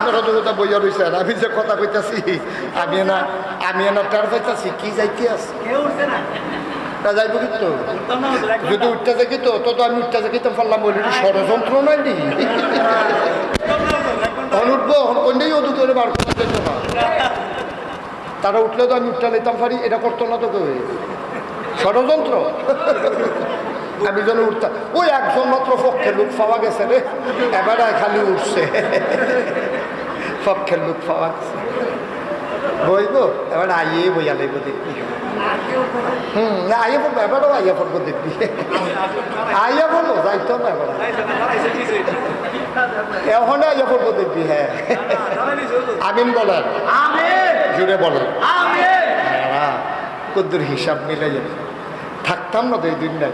আপনারা তো কথা বইয়া রয়েছেন আমি যে কথা কইতাছি আমি না আমি না টের পাইতাছি কি যাইতে আছে? তা যাইব কিন্তু যদি উঠতে থাকি তো তো তো আমি উঠতে পারলাম বলি ষড়যন্ত্র নাই নি? অনুঠবো কোনটাই অদু করে বার করতে যেত না। তারা উঠলে তো আমি উঠতে নিতাম পারি এটা করতো না তো কেউ। ষড়যন্ত্র। আমি যেন উঠতাম ওই একজন মাত্র পক্ষের লোক পাওয়া গেছে রে এবারে খালি উঠছে। পক্ষের লোক পাওয়া গেছে। বইব এবার আইয়ে বইয়া লাগবো দেখবি। হুম আইয়ে পড়ব এবারও আইয়া পড়ব দেখবি। আইয়া বলব যাইতো না এবার। এখনে আইয়া পড়ব দেখবি হ্যাঁ। আমিন বলেন। জুড়ে বলেন। কদ্দুর হিসাব মিলে যাবে থাকতাম না তো এই দিন নাই।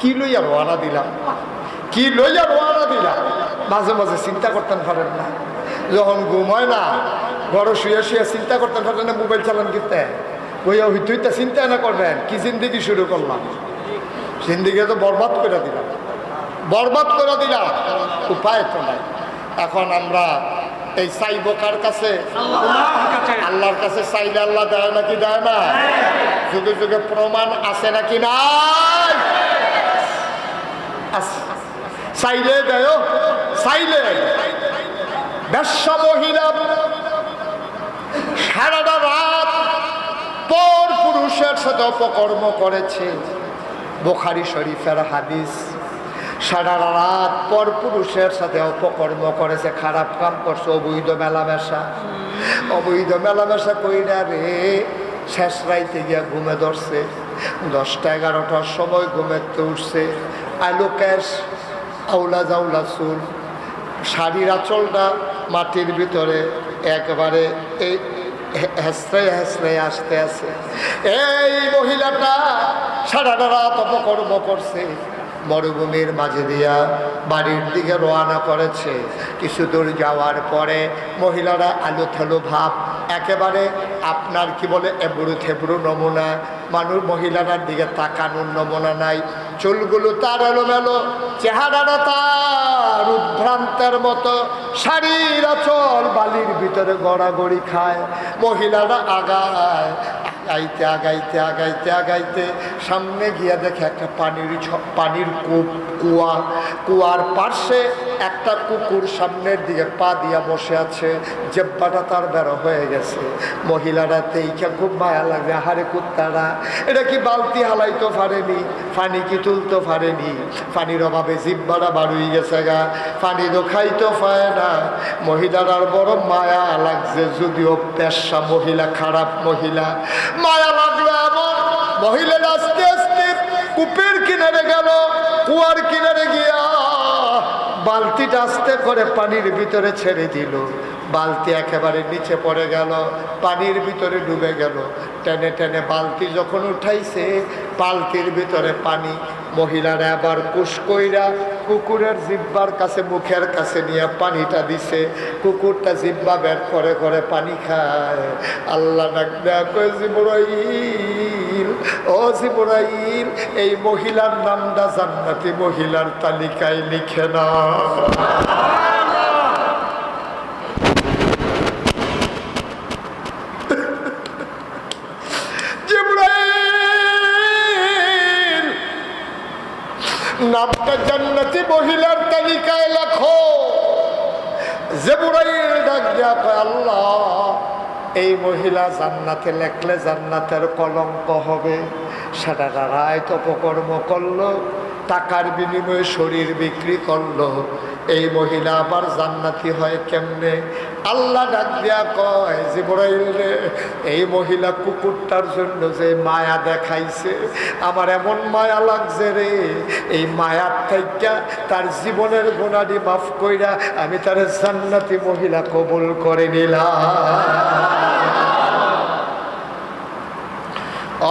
কি লইয়া রোয়ানা দিলাম? কি লইয়া রোয়ানা দিলাম? মাঝে মাঝে চিন্তা করতেন পারেন না। যখন ঘুম হয় না, ঘরে শুয়ে শুয়ে চিন্তা করতেন পারেন না মোবাইল চালান কিনতে? বইয়া হইতে চিন্তা না করবেন, কি জিন্দিগি শুরু করলাম? জিন্দিগি তো বরবাদ করে দিলাম। বরবাদ করে দিলাম, উপায় তো নাই। এখন আমরা এই চাইব কার কাছে? আল্লাহর কাছে চাইলে আল্লাহ দেয় নাকি দেয় না? যুগে যুগে প্রমাণ আছে নাকি নাই। চাইলে দেয়, চাইলে। ব্যবসা মহিলা, সারাটা রাত পর পুরুষের সাথে অপকর্ম করেছে। বোখারি শরীফের হাদিস সারা রাত পর পুরুষের সাথে অপকর্ম করেছে, খারাপ কাম করছে, অবৈধ মেলামেশা। অবৈধ মেলামেশা কইরা রে? শেষ রাইতে গিয়া ঘুমে ধরছে। দশটা এগারোটার সময় ঘুমেতে উঠছে। আলু ক্যাশ আউলা জাউলা চুল, শাড়ির আঁচলটা মাটির ভিতরে একবারে এই হেসড়ে হেসড়ে আসতে আছে এই মহিলাটা সারাটা রাত অপকর্ম করছে। মরুভূমির মাঝে দিয়া বাড়ির দিকে রওনা করেছে। কিছু দূর যাওয়ার পরে মহিলারা আলু থালু ভাব, একেবারে আপনার কি বলে এবড়ু থেবড়ু নমুনা মানুষ মহিলারার দিকে তাকানোর নমুনা নাই। চুলগুলো তার এলোমেলো, চেহারাটা তার উদ্ভ্রান্তের মতো, শাড়ির আচল বালির ভিতরে গড়াগড়ি খায়। মহিলারা আগায় আগাইতে আগাইতে আগাইতে আগাইতে সামনে গিয়া দেখে একটা পানির পানির কূপ কুয়া কুয়ার পার্শ্বে একটা কুকুর সামনের দিকে পা দিয়া বসে আছে, জেব্বাটা তার বেরো হয়ে গেছে। মহিলারা তেইখা খুব মায়া লাগে হারে কুত্তারা, এটা কি বালতি হালাইতে পারেনি পানি কি তুলতে পারেনি পানির অভাবে জিব্বাটা বাড়ুই গেছে গা পানি তো খাইতে পায় না। মহিলার বড় মায়া লাগছে, যদিও পেশা মহিলা, খারাপ মহিলা। মায়া লাগল এমন, মহিলারা আস্তে আস্তে কূপের কিনারে গেল, কুয়ার কিনারে গিয়া বালতিটা আস্তে করে পানির ভিতরে ছেড়ে দিল। বালতি একেবারে নিচে পড়ে গেল, পানির ভিতরে ডুবে গেল। টেনে টেনে বালতি যখন উঠাইছে, বালতির ভিতরে পানি। মহিলারা আবার কুসকইরা কুকুরের জিব্বার কাছে, মুখের কাছে নিয়ে পানিটা দিছে। কুকুরটা জিব্বা বের করে করে পানি খায়। আল্লাহ ডাক ও জিবরাইল, এই মহিলার নামটা জান্নাতি মহিলার তালিকায় লিখে না নামটা জান্নাতি মহিলার তালিকায় লেখো। আল্লাহ, এই মহিলা জান্নাতে লেখলে জান্নাতের কলঙ্ক হবে। সেটা রায় অপকর্ম করল, টাকার বিনিময়ে শরীর বিক্রি করল। এই মহিলা আবার জান্নাতি হয় কেমনে? আল্লাহ ডাক দিয়া কয়, জিবরাইল এই মহিলা কুকুরটার জন্য যে মায়া দেখাইছে, আমার এমন মায়া লাগছে রে। এই মায়ার থেকে তার জীবনের গোনাডি মাফ কইরা আমি তার জান্নাতি মহিলা কবুল করে নিলাম।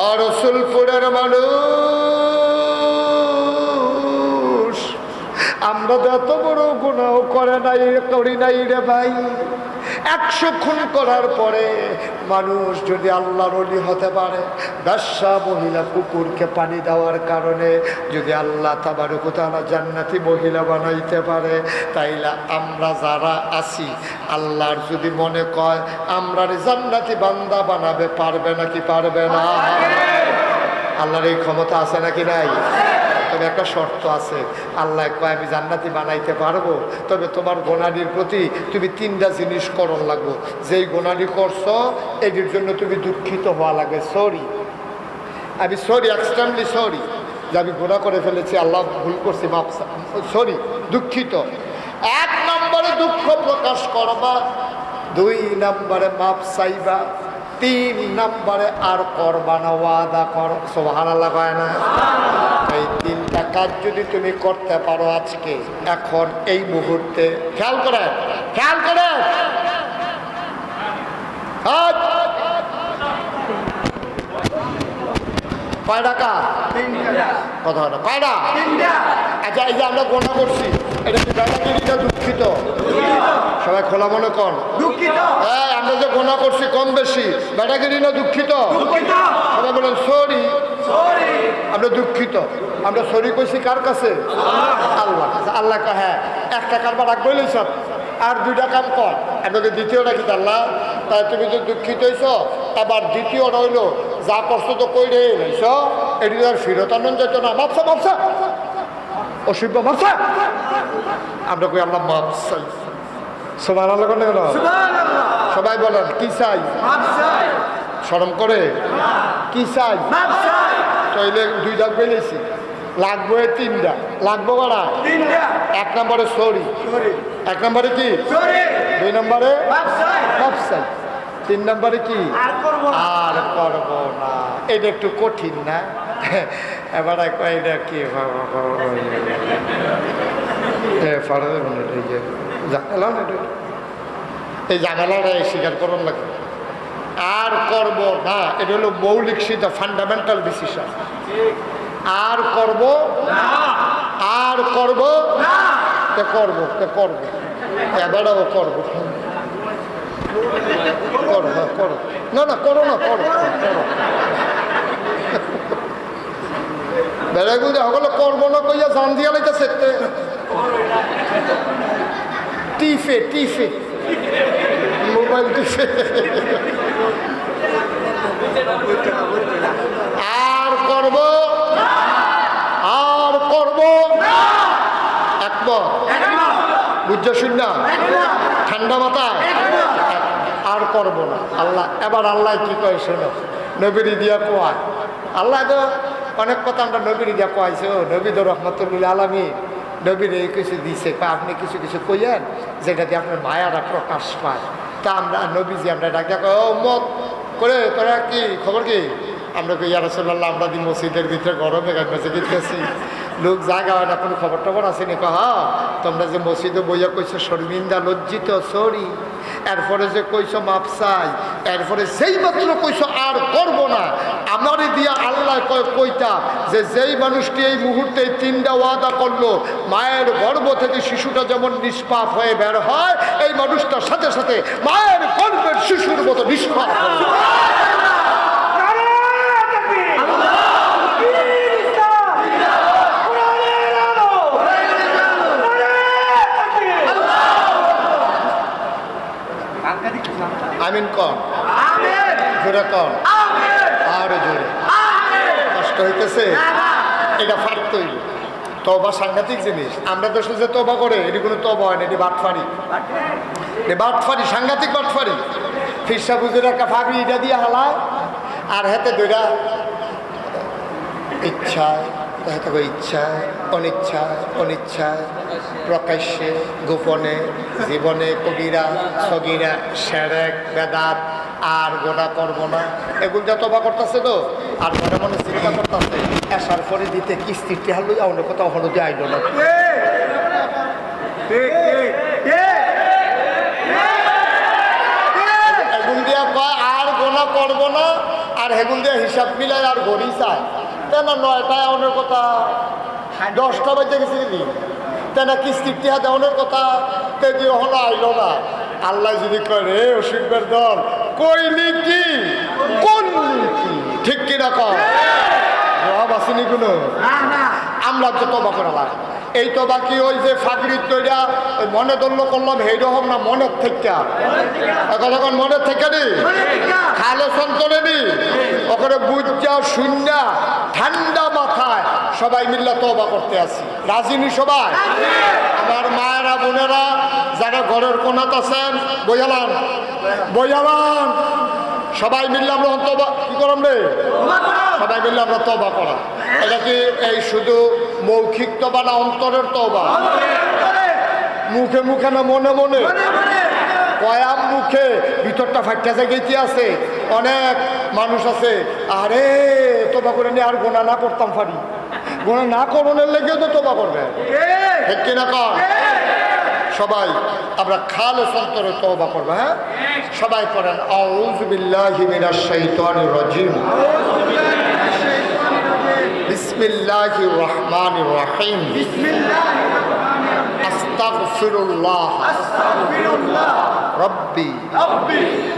আর রসুলপুরের মানুষ আমরা তো এত বড় গুণাও করে নাই করি নাই রে ভাই। একশো খুন করার পরে মানুষ যদি আল্লাহর অলি হতে পারে ব্যবসা মহিলা কুকুরকে পানি দেওয়ার কারণে যদি আল্লাহ তাবার কোথাও জান্নাতি মহিলা বানাইতে পারে তাইলে আমরা যারা আছি আল্লাহর যদি মনে কয় আমরা জান্নাতি বান্দা বানাবে পারবে নাকি পারবে না? আল্লাহর এই ক্ষমতা আছে নাকি নাই? তবে একটা শর্ত আছে। আল্লাহ কয়, আমি জান্নাতি বানাইতে পারব, তবে তোমার গোনাডির প্রতি তুমি তিনটা জিনিস করণ লাগবো। যেই গোনাডি করছ, এটির জন্য তুমি দুঃখিত হওয়া লাগে। সরি। আমি সরি এক্সট্রিমলি সরি। যে আমি গুণা করে ফেলেছি, আল্লাহ ভুল করছি মাপ সরি, দুঃখিত। এক নম্বরে দুঃখ প্রকাশ করবা, দুই নম্বরে মাপ চাইবা, তিন নম্বরে আর করবা না, ওয়াদা কর। সোহান কয় না? এই তিনটা কাজ যদি তুমি করতে পারো আজকে এখন এই মুহূর্তে খেয়াল করে খেয়াল করে। আজ। কয় টাকা কথা না কয়টা? আচ্ছা এই যে আমরা গোনা করছি এটা দুঃখিত? সবাই খোলা মনে কর। দুঃখিত। হ্যাঁ আমরা যে গোনা করছি কম বেশি বেড়াগিরি না দুঃখিত? সবাই বলেন সরি আমরা দুঃখিত। আমরা সরি কইছি কার কাছে? আল্লাহ কাছে। আল্লাহ কা হ্যাঁ এক টাকার বা রাখবই লইছ আর দুইটা কাম কর। আপনাকে দ্বিতীয়টা কি আল্লাহ তাই তুমি তো দুঃখিত হইছ আবার দ্বিতীয় রইল যা কষ্ট তো কই রে লইছ এটি তো আর ফিরত আনন্দ যেত না। মাপসা মাপসা অসুবিধা মাপসা আমরা কই আল্লাহ মাপ চাই। সবাই আল্লাহ কেন? সবাই বলেন কি চাই? শরম করে কি চাই। তাইলে দুই দাগ পেলেছি লাগবো তিনটা লাগবো তিনটা এক নম্বরে সরি এক নম্বরে কি দুই নম্বরে ব্যবসায় তিন নম্বরে কি আর করব না আর করব না এটা একটু কঠিন না এবার এটা কি এই ঝামেলাটা স্বীকার করার লাগবে আর করব না, এটা হলো মৌলিক সিদ্ধা ফান্ডামেন্টাল ডিসিশন আর করব আর করব তে করব তে করব। এবারও করব। করো না না, করো না করো না কইয়া মোবাইল আর করব? আর করব? বুঝছ শুন না? ঠান্ডা মাথায়? আর করব না। আল্লাহ, এবার আল্লাহ কি কয় শোনো? নবীরি দিয়া কোয়ায় আল্লাহ তো অনেক কথা আমরা নবীরি দিয়া কোয়াইছে। ও নবীদ রহমতুল্লাহ আলমী নবীর এই কিছু দিছে। আপনি কিছু কিছু কইয়েন যেটা দিয়ে আপনার মায়ারা প্রকাশ পায়। তা আমরা নবীজি আমরা ডাক মত করে তোরা কি, খবর কি? আমরা কই ইয়ারসোল্লাহ আমরা দিন মসজিদের ভিতরে গরমে লোক জায়গা হয় না খবর টবর আসেনি। কহ তোমরা যে মসজিদে বইয়া কইছো, শর্মিন্দা লজ্জিত, সরি। এরপরে যে কইছো মাপসাই এরপরে সেই মাত্র কইছো আর করব না। আমারই দিয়া আল্লাহ কয়, কইতা, যে যেই মানুষটি এই মুহূর্তে তিনটা ওয়াদা করল, মায়ের গর্ব থেকে শিশুটা যেমন নিষ্পাপ হয়ে বের হয়, এই মানুষটার সাথে সাথে মায়ের গর্বের শিশুর মতো নিষ্পাপ হবে আমিন কন। জোরে কন। আরও জোরে। কষ্ট হইতেছে? এটা ফাট তৈরি তবা সাংঘাতিক জিনিস। আমরা তো যে তবা করে এটি কোনো তবা হয় না এটি বাটফারি। এ বাটফারি সাংঘাতিক বাটফারি। ফিরসা বুঝের একটা ফাঁকরি এটা দিয়ে হালায় আর হাতে দুইটা ইচ্ছায় ইচ্ছায় অনিচ্ছায় অনিচ্ছায়। প্রকাশ্যে, গোপনে, জীবনে কবিরা, সগিরা, সেরেক, বেদাত, আর গোটা করব না। এগুলো যা তবা করতেছে তো, আর মনে মনে চিন্তা করতেছে আসার পরে দিতে কিস্তির টেহাল লইয়া অন্য কোথাও হলুদে আইল না। এগুল দিয়া আর গোনা করব না, আর হেগুল দিয়া আর ঘড়ি চায়। কেন নয়টায় অনেক কথা দশটা বাজে গেছি দিদি তেনা কিস্তির টিহা দেওয়ানোর কথা তে দিয়ে হলো আইল না। আল্লাহ যদি কয় রে অসুখের দল কইলি কি করলি কি ঠিক কিনা কম জবাব আসেনি কোনো? আমরা তো তবা করা লাগে এই তবা কি ওই যে ফাগরির তৈরা, ওই মনে দল্য করলাম হেই রকম না মনের থেকে এখন মনের থেকে নি? খালে সন্তনে নি? ওখানে বুঝা শূন্য ঠান্ডা মাথায় সবাই মিল্লা তবা করতে আসি রাজিনী সবাই? আমার মায়েরা, বোনেরা, যারা ঘরের কোনাত আছেন বইয়ালান বইয়ালান সবাই মিললে আমরা তবা কি করলাম রে? সবাই মিলে আমরা তবা করা এটা কি এই শুধু মৌখিক তবা না অন্তরের তবা মুখে মুখে না মনে মনে। কয়াম মুখে, ভিতরটা ফাইটা জায়গায় আছে, অনেক মানুষ আছে, আরে তোবা করে নিয়ে আর গোনা না করতাম পারি গোনা না করণের লেগে তো তোবা করবে। ঠিক কর সবাই, আমরা খাল সন্তরে তওবা করব হ্যাঁ? সবাই করেন আউযু বিল্লাহি মিনাশ রাজিম। বিসমিল্লাহির রহমানির রহিম। আস্তাগফিরুল্লাহ। রব্বি।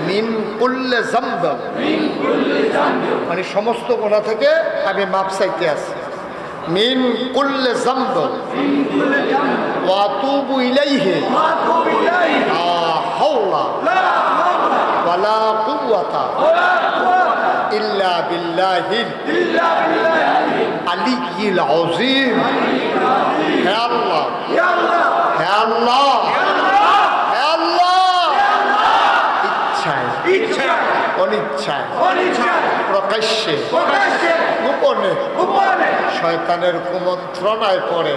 মিন কুল্লি যামব। মানে সমস্ত গুনাহ থেকে আমি মাপ চাইতে আছি। মিন কুল্লি যামব। ওয়া আতুবু ইলাইহি। লা হাওলা। ওয়ালা কুওয়াতা। ইচ্ছায়। অনিচ্ছায়। প্রকাশ্যে। গোপনে। শয়তানের কুমন্ত্রণায় পড়ে।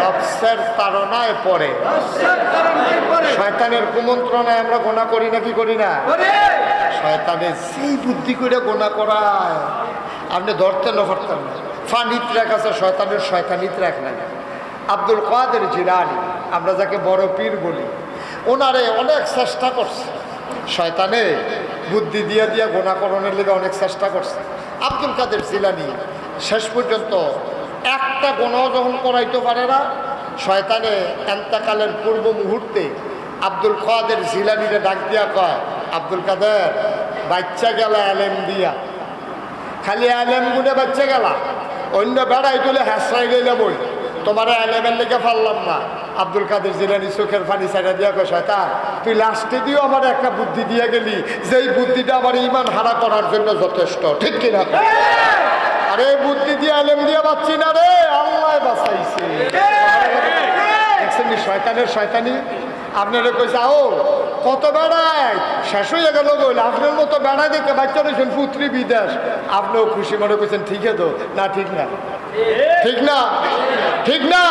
নফসের তাড়নায় পড়ে। শয়তানের কুমন্ত্রণায় আমরা গোনা করি না কি করি না? শয়তানের সেই বুদ্ধি করে গোনা করায়। আপনি ধরতে না, ধরতেন না। ফানিত রাখ আছে, শয়তানের শয়তানিত রাখ নাই। আব্দুল কাদের জিরানি আমরা যাকে বড় পীর বলি, ওনারে অনেক চেষ্টা করছে। শয়তানে বুদ্ধি দিয়ে দিয়ে গোনাকরণের লেগে অনেক চেষ্টা করছে। আব্দুল কাদের জিলানি, শেষ পর্যন্ত একটা গোনাও যখন করাইতে পারে না, শয়তানে এন্তাকালের পূর্ব মুহূর্তে আব্দুল কাদের জিলানিরে ডাক দিয়া কয় আব্দুল কাদের বাচ্চা গেল আলেম দিয়া। খালি আলেম গুনে বাচ্চা গেলা। অন্য বেড়াই তুলে হ্যাসরাই গেলে বই। তোমার আলেমের লেগে পারলাম না। আব্দুল কাদের জিলানি চোখের পানি সাইডা দিয়া কয় শয়তান তুই লাস্টে দিয়েও আমার একটা বুদ্ধি দিয়ে গেলি। যেই বুদ্ধিটা আমার ইমান হারা করার জন্য যথেষ্ট। ঠিক কিনা? আরে বুদ্ধি দিয়ে আলেম দিয়ে পাচ্ছি না রে। আল্লাহ বাঁচাইছে। দেখছেন শয়তানের শয়তানি? আপনারা কইছে আও কত বেড়ায়? শেষ হয়ে গেল বলে আপনার মতো বেড়ায় দেখে বাচ্চা রয়েছেন পুত্রী বিদেশ। আপনিও খুশি মনে করছেন ঠিক তো। না ঠিক না। ঠিক না? ঠিক না?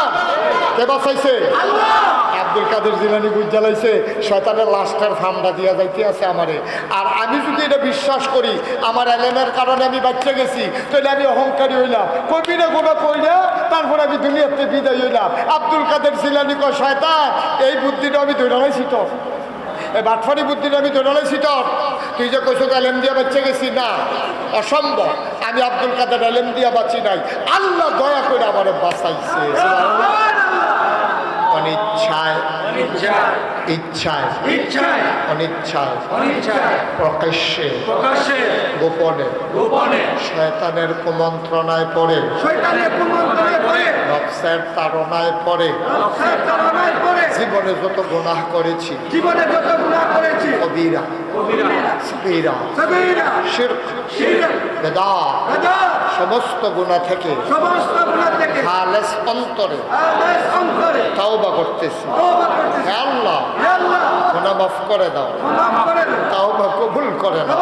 কে বাঁচাইছে? আব্দুল কাদের জিলানি বুঝ জ্বালাইছে শয়তানের লাস্টার ফান্ডা দিয়া যাইতে আছে আমারে। আর আমি যদি এটা বিশ্বাস করি আমার এলেমের কারণে আমি বাচ্চা গেছি তাহলে আমি অহংকারী হইলাম। কবি না গোনা কইলা তারপর আমি দুনিয়াতে বিদায় হইলাম। আব্দুল কাদের জিলানি কয় শয়তান এই বুদ্ধিটা আমি ধরে লাইছি তো। বাটফারি বুদ্ধিটা আমি ধরে লাইছি তো তুই যে কইছো এলেম দিয়া বাচ্চা গেছি না। অসম্ভব। আমি আব্দুল কাদের এলেম দিয়া বাঁচি নাই। আল্লাহ দয়া করে আমার বাঁচাইছে। অনিচ্ছায়। ইচ্ছায়। অনিচ্ছায়। প্রকাশ্যে। গোপনে। শয়তানের কুমন্ত্রণায় পড়ে। নফসের তাড়নায় পড়ে। জীবনে যত গুনাহ করেছি জীবনে যত গুণা করেছি। কবিরা সগীরা শিরক বেদাত সমস্ত গুনাহ থেকে সমস্ত গুণা থেকে খালেস অন্তরে আল্লাহ অন্তরে তাওবা করতেছি। তওবা করতেছি। হে আল্লাহ হে আল্লাহ। গুনাহ মাফ করে দাও। মাফ করে দাও। তাওবা কবুল করে দাও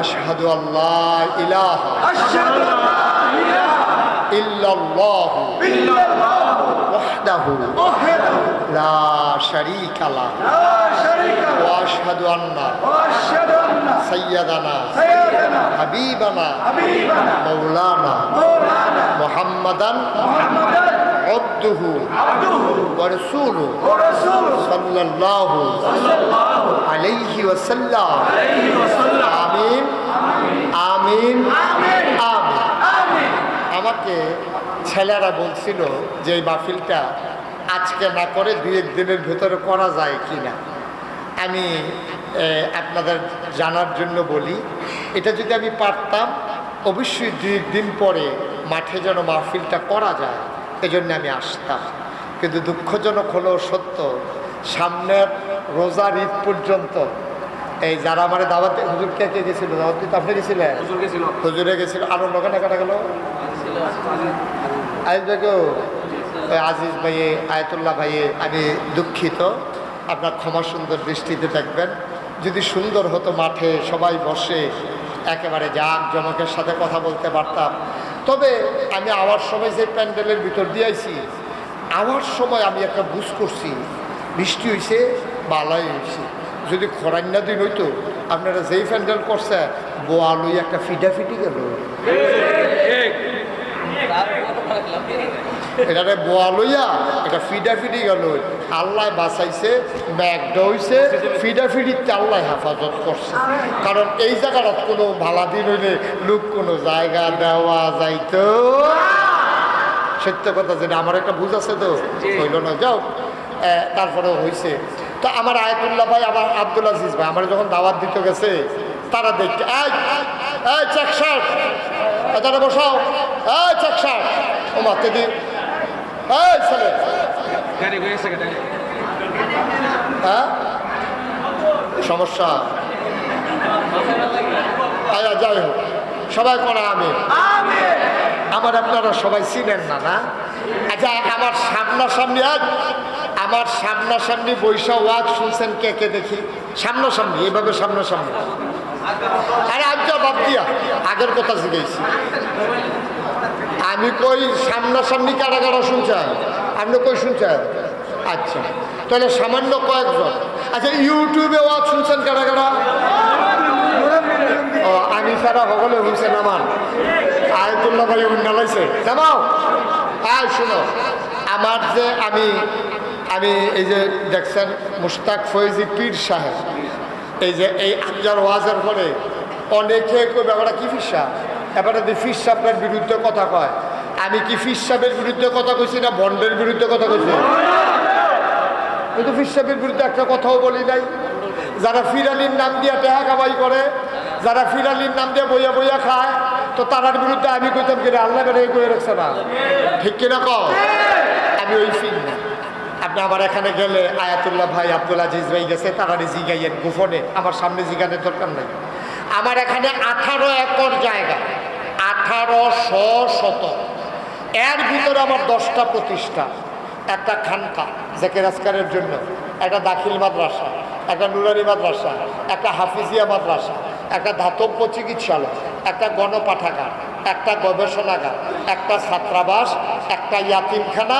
আশহাদু আল্লাহ ইলাহা। আশহাদু আল্লা ইলাহা। إلا الله إلا الله وحده وحده لا شريك له لا شريك له وأشهد أن وأشهد أن سيدنا سيدنا حبيبنا حبيبنا مولانا مولانا محمدا محمدا عبده عبده ورسوله ورسوله صلى الله صلى الله عليه وسلم عليه وسلم آمين آمين آمين آمين, آمين. আমাকে ছেলেরা বলছিল যে এই মাহফিলটা আজকে না করে দুই এক দিনের ভেতরে করা যায় কি না আমি আপনাদের জানার জন্য বলি এটা যদি আমি পারতাম অবশ্যই দুই দিন পরে মাঠে যেন মাহফিলটা করা যায় এজন্য আমি আসতাম। কিন্তু দুঃখজনক হলেও সত্য সামনের রোজার ঈদ পর্যন্ত এই যারা আমার দাওয়াতে হুজুর কে কে গেছিল? দাওয়াত আপনি গেছিলেন? হুজুর গেছিল। আরও লোকে না কাটা গেল? ওই আজিজ ভাইয়ে, আয়তুল্লাহ ভাইয়ে আমি দুঃখিত। আপনার ক্ষমা সুন্দর দৃষ্টিতে দেখবেন। যদি সুন্দর হতো মাঠে, সবাই বসে, একেবারে জাক জমকের সাথে কথা বলতে পারতাম। তবে আমি আওয়ার সময় যে প্যান্ডেলের ভিতর দিয়েছি আওয়ার সময় আমি একটা বুঝ করছি, বৃষ্টি হয়েছে বালাই হয়েছে যদি খরান্য দিন হইতো, আপনারা যেই প্যান্ডেল করছে বোয়া লই একটা ফিডাফিটি গেল। এটারে বোয়া লইয়া এটা ফিডা ফিডি গেল। আল্লাহ বাঁচাইছে ম্যাগডা হইছে ফিডা ফিডিতে আল্লাহ হেফাজত করছে। কারণ এই জায়গাটা কোনো ভালা দিন হইলে লোক কোনো জায়গা দেওয়া যাইতো। সত্য কথা যেটা আমার একটা বুঝ আছে তো হইল না যাও। এ, তারপরেও হয়েছে তো আমার আয়তুল্লাহ ভাই আমার আব্দুল আজিজ ভাই আমার যখন দাওয়াত দিতে গেছে তারা দেখতে তারা বসাও। এই চেক শার্ট ও মাতে দি এই ছেলে। হ্যাঁ? সমস্যা? আয়া যাই হোক। সবাই করা আমি আমার আপনারা সবাই চিনেন না না? আচ্ছা আমার সামনাসামনি আজ আমার সামনাসামনি বৈশা ওয়াজ শুনছেন কে কে দেখি? সামনাসামনি এভাবে সামনাসামনি। আরে আজকে বাদ দিয়া, আগের কথা শিখেছি আমি কই সামনাসামনি কারা কারা শুনছেন আপনি কই শুনছেন? আচ্ছা তাহলে সামান্য কয়েকজন। আচ্ছা ইউটিউবে ওয়াজ শুনছেন কারা কারা? ও, আমি ছাড়া সকলে শুনছেন আমার আয়তুল্লাহ ভাই উন্নালাইছে নামাও। আয়, শুনো। আমার যে আমি আমি এই যে দেখছেন মুস্তাক ফৈজি পীর সাহেব। এই যে এই আঞ্জার ওয়াজের পরে অনেকে ব্যাপারটা কি ফিসা এবারে যে ফিস সাহেবের বিরুদ্ধে কথা কয়। আমি কি ফিস সাহেবের বিরুদ্ধে কথা কইছি না বন্ডের বিরুদ্ধে কথা কইছি? কিন্তু ফিস সাহেবের বিরুদ্ধে একটা কথাও বলি নাই। যারা ফিরালির নাম দিয়া টেহা কামাই করে, যারা ফিরালির নাম দিয়ে বইয়া বইয়া খায়, তো তারার বিরুদ্ধে আমি কইতাম কিনা আল্লাহ করে এই কয়ে রাখছে না? ঠিক কিনা কম আমি ওই না আপনি আমার এখানে গেলে আয়াতুল্লাহ ভাই আব্দুল আজিজ ভাই গেছে, তারা জিগাইয়েন গোপনে। আমার সামনে জিগানের দরকার নাই। আমার এখানে আঠারো একর জায়গা, আঠারোশো শত এর ভিতরে আমার দশটা প্রতিষ্ঠা। একটা খানকা, জেকের আজকারের জন্য। একটা দাখিল মাদ্রাসা, একটা নুরানি মাদ্রাসা, একটা হাফিজিয়া মাদ্রাসা, একটা ধাতব্য চিকিৎসালয়, একটা গণপাঠাগার, একটা গবেষণাগার, একটা ছাত্রাবাস, একটা ইয়াতিমখানা,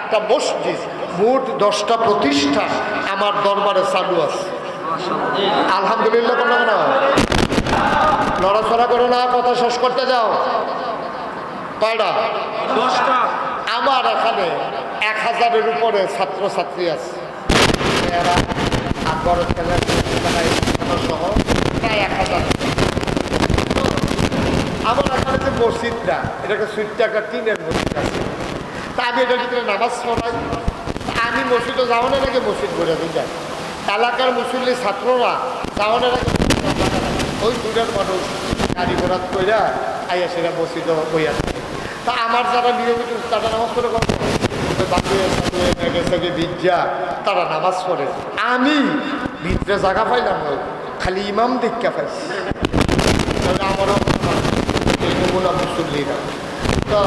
একটা মসজিদ। মোট দশটা প্রতিষ্ঠান আমার দরবারে চালু আছে। আলহামদুলিল্লাহ না নড়াচড়া করো না কথা শেষ করতে যাও। কয়টা? দশটা। আমার এখানে এক হাজারের উপরে ছাত্রছাত্রী আছে। সহ প্রায় এক হাজার। আমার এখানে যে মসজিদটা এটাকে সুইটটা একটা টিনের মসজিদ আছে। তা আমি এটার ভিতরে নামাজ পড়াই। আমি মসজিদে যাওয়ানোর আগে মসজিদ ঘুরে দিয়ে যাই এলাকার মুসল্লি ছাত্ররা যাওয়ানোর আগে ওই দূরের মানুষ গাড়ি ঘোড়া কইরা আইয়া সেটা মসজিদে থাকে তা আমার যারা নিয়মিত তারা নামাজ পড়ে সেগে বিদ্যা? তারা নামাজ পড়ে। আমি ভিতরে জায়গা পাইলাম না, খালি ইমাম দীক্ষা পাইছি। আমারও মুসল্লিরা। তো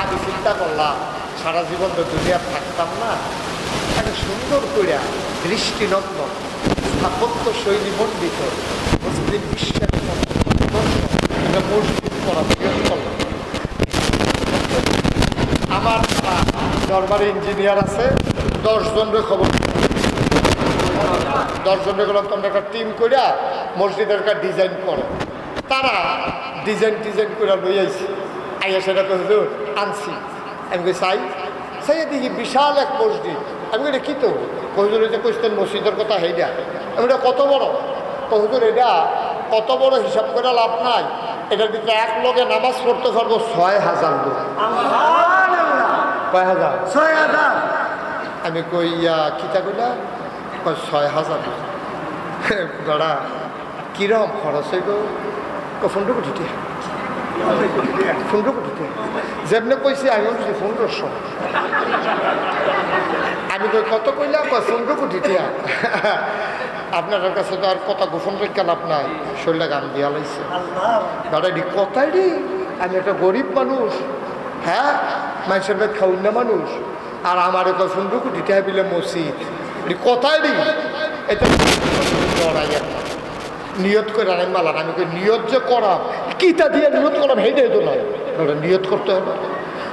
আমি চিন্তা করলাম, সারা জীবন তো দুনিয়া থাকতাম না। একটা সুন্দর কইরা দৃষ্টিনগ্ন, স্থাপত্য শৈলী মণ্ডিত মুসলিম বিশ্বের মসজিদ করা আমার দরবারে ইঞ্জিনিয়ার আছে দশজনের খবর দশজনের তোমরা একটা টিম করে মসজিদের একটা ডিজাইন করো। তারা ডিজাইন ডিজাইন করে লই আইছি। আইয়া সেটা তো আনছি। আমি চাই? সেই দেখি বিশাল এক মসজিদ। আমি এটা কি তো? হুজুর যে কইতেন মসজিদের কথা হেইটা আমি এটা কত বড়? তো হুজুর এটা কত বড় হিসাব করে লাভ নাই। এটার ভিতরে এক লোকে নামাজ পড়তে পারব ছয় হাজার লোক। কয় হাজার? ছয় হাজার। আমি কই ইয়া কিতা কইলা? কয় ছয় হাজার। দাদা কিরম খরচ হইব? কয় পনেরো কোটি টাকা যেমনি কইছি আমি বলছি পনেরোশো আমি কই, কত কইলাম পনেরো কোটি টাকা আপনার কাছে তো আর কথা গোপন রেখে লাভ নাই। শরীরটা গান দিয়া লাইছে। দাদা, এটি কথাই রে, আমি একটা গরিব মানুষ। হ্যাঁ মানুষের বেদ খাউন না মানুষ। আর আমার তো পনেরো কোটি টাকা বিলে মসজিদ। এটি কথাই রে। এটা একটা নিয়ত করে আনেন মালান আমি নিয়ত যে করাম কিতা দিয়ে নিয়ত করাম হেঁটে তো নয় ওটা নিয়ত করতে হবে।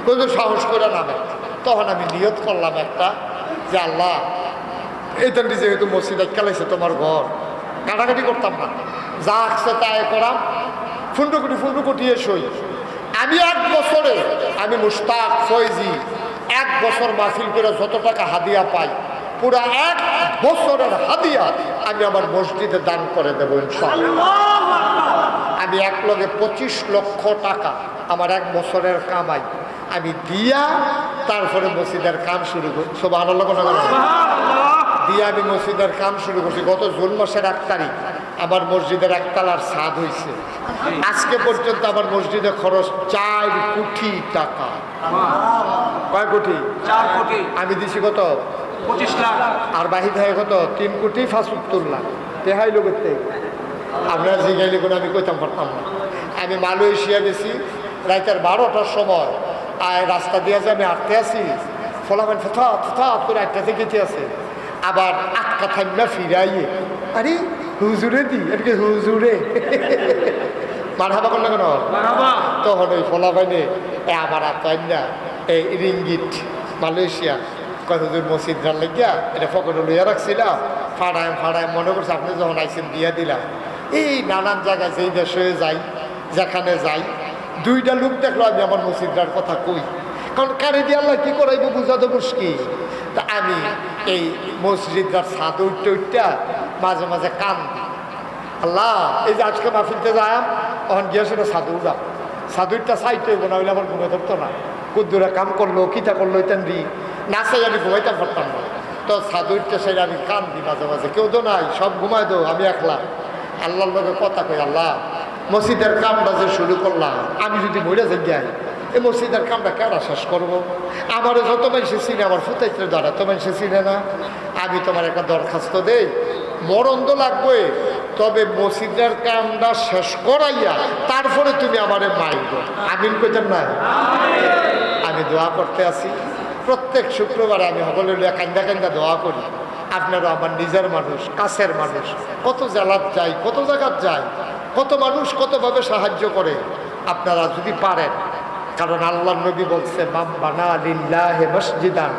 কিন্তু সাহস করে নামে তখন আমি নিয়ত করলাম একটা, যে আল্লাহ এইটা যেহেতু মসজিদে খেলাইছে তোমার ঘর। কাটাকাটি করতাম না। যা আসছে তাই করাম। ফুন্ডু কোটি ফুন্ডু সই। আমি এক বছরে, আমি মুস্তাক ফয়জি, এক বছর মাহফিল করে যত টাকা হাদিয়া পাই, পুরা এক বছরের হাদিয়া আমি আমার মসজিদে দান করে দেবো ইনশাআল্লাহ। আমি এক লগে পঁচিশ লক্ষ টাকা আমার এক বছরের কামাই। আমি দিয়া তারপরে মসজিদের কাম শুরু করি। সব আনন্দ দিয়ে আমি মসজিদের কাম শুরু করছি। গত জুন মাসের এক তারিখ আমার মসজিদের একতলার স্বাদ হয়েছে আজকে পর্যন্ত আমার মসজিদে খরচ চার কোটি টাকা। কয় কোটি? চার কোটি। আমি দিছি কত? পঁচিশ লাখ। আর বাহির হয়ে কত? তিন কোটি ফাঁসুত্তর লাখ। তেহাই লোকের থেকে। আপনার জিগাইলে কোনো আমি কইতাম পারতাম না। আমি মালয়েশিয়া গেছি রাতের বারোটার সময়। আর রাস্তা দিয়ে যে আমি আটতে আছি ফলাফল ফথা ফথা করে আটটাতে গেতে আছে। আবার আটকা থাকবে ফিরাইয়ে আরে হুজুরে দি এটাকে হুজুরে। মার হাবা করলে কেন? তখন ওই ফলাফাইনে এ আমার আতাই না এই রিঙ্গিট মালয়েশিয়া। হুজুর মসজিদ রান লাগিয়া এটা ফকরে লইয়া রাখছিলাম ফাড়ায় ফাড়ায় মনে করছে আপনি যখন আইসেন দিয়া দিলাম এই নানান জায়গায় যেই দেশে যাই, যেখানে যাই, দুইটা লোক দেখল আমি আমার মসজিদটার কথা কই। কারণ কারে দিয়ে আল্লাহ কী করাইব বুঝা তো মুশকিল। তা আমি এই মসজিদটার ছাদ উঠতে উঠতে মাঝে মাঝে কান আল্লাহ, এই যে আজকে মাহফিলতে যাম তখন গিয়ে সেটা সাধু উড়াম সাধুরটা সাইতে হইব না হইলে আমার ঘুমে ধরতো না। কুদ্দুরা কাম করল, কিতা করল, ইতান দি। নাচাই আমি ঘুমাইতে পারতাম না। তো সাধুরটা সেই আমি কান দিই মাঝে মাঝে। কেউ তো নাই, সব ঘুমাই দো আমি একলা। আল্লাহর লোকের কথা কই আল্লাহ মসজিদের কামটা যে শুরু করলাম আমি যদি মরে যাই যাই এই মসজিদের কামটা কেন শেষ করব? আমার যত মানুষে চিনে আমার ফুটাইতে দ্বারা তো মানুষে চিনে না। আমি তোমার একটা দরখাস্ত দেই মরণ তো লাগবে তবে মসজিদের কামটা শেষ করাইয়া তারপরে তুমি আমারে মাইব আমিন কইতাম না? আমি দোয়া করতে আসি। প্রত্যেক শুক্রবারে আমি সকলে কান্দা কান্দা দোয়া করি। আপনারা আমার নিজের মানুষ, কাছের মানুষ। কত জেলাত যায় কত জায়গাত যায় কত মানুষ কতভাবে সাহায্য করে, আপনারা যদি পারেন। কারণ আল্লাহ নবী বলছে মাম বানা মসজিদান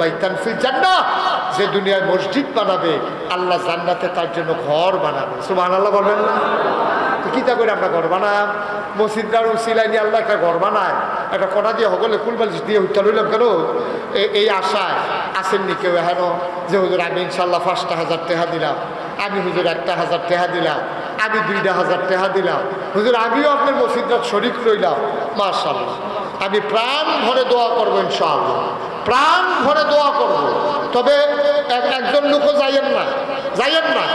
বাইতান যে দুনিয়ায় মসজিদ বানাবে, আল্লাহ জান্নাতে তার জন্য ঘর বানাবে। সুবহানাল্লাহ বলবেন না? তো কিতা করে আমরা ঘর বানাম? মসজিদটার উসিলাই নিয়ে আল্লাহ একটা ঘর বানায়। একটা কটা দিয়ে সকলে কুলবালিশ দিয়ে উত্তর হইলাম কেন? এই আশায় আসেননি কেউ হেন যে হুজুর, আমি ইনশাল্লাহ পাঁচটা হাজার টেহা দিলাম। আমি হুজুর একটা হাজার টেহা দিলাম। আমি দুইটা হাজার টেহা দিলাম। হুজুর, আমিও আপনার মসজিদটার শরিক রইলাম। মার্শাল্লাহ আমি প্রাণ ভরে দোয়া করব ইনশাআল্লাহ। প্রাণ ভরে দোয়া করব। তবে এক- একজন লোকও যাইয়েন না। যাইয়েন না।